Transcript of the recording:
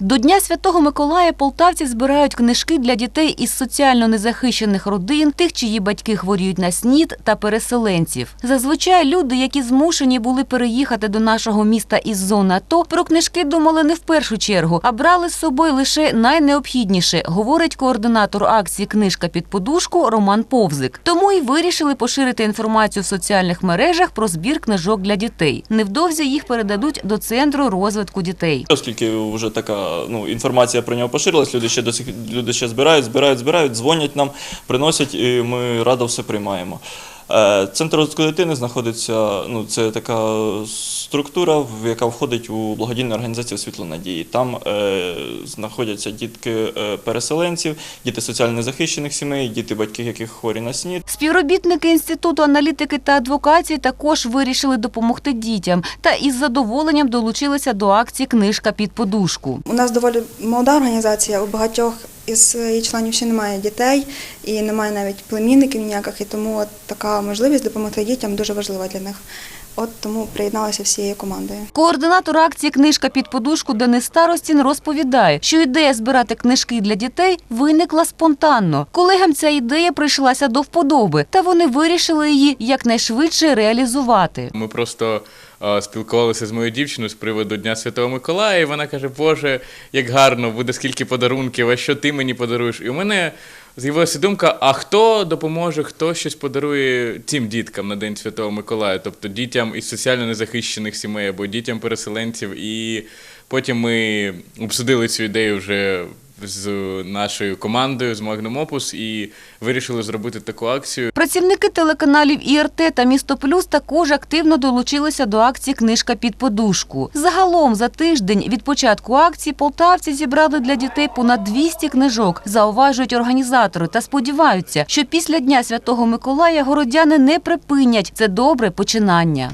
До Дня Святого Миколая полтавці збирають книжки для дітей із соціально незахищених родин, тих, чиї батьки хворіють на снід та переселенців. Зазвичай люди, які змушені були переїхати до нашого міста із зони АТО, про книжки думали не в першу чергу, а брали з собою лише найнеобхідніше, говорить координатор акції Книжка під подушку Роман Повзик. Тому й вирішили поширити інформацію в соціальних мережах про збір книжок для дітей. Невдовзі їх передадуть до центру розвитку дітей. Оскільки вже така ну, інформація про нього поширилась, люди ще досі люди ще збирають, збирають, збирають, дзвонять нам, приносять, і ми радо все приймаємо. Е, Центр розвитку дитини знаходиться, ну це така структура, в- яка входить у благодійну організацію Світло надії. Там е, знаходяться дітки е, переселенців, діти соціально незахищених сімей, діти батьки, яких хворі на СНІД. Співробітники інституту аналітики та адвокації також вирішили допомогти дітям та із задоволенням долучилися до акції Книжка під подушку. У нас доволі молода організація. У багатьох із її членів ще немає дітей і немає навіть племінників ніяких. І тому от така можливість допомогти дітям дуже важлива для них. От тому приєдналися всією командою. Координатор акції Книжка під подушку Денис Старостін розповідає, що ідея збирати книжки для дітей виникла спонтанно. Колегам ця ідея прийшлася до вподоби, та вони вирішили її якнайшвидше реалізувати. Ми просто спілкувалися з моєю дівчиною з приводу Дня Святого Миколая, і вона каже: Боже, як гарно, буде скільки подарунків, а що ти мені подаруєш? І у мене з'явилася думка: а хто допоможе, хто щось подарує цим діткам на День Святого Миколая, тобто дітям із соціально незахищених сімей або дітям переселенців. І потім ми обсудили цю ідею вже. З нашою командою з Magnum Opus і вирішили зробити таку акцію. Працівники телеканалів ІРТ та Місто Плюс також активно долучилися до акції Книжка під подушку. Загалом за тиждень від початку акції полтавці зібрали для дітей понад 200 книжок, зауважують організатори та сподіваються, що після Дня Святого Миколая городяни не припинять це добре починання.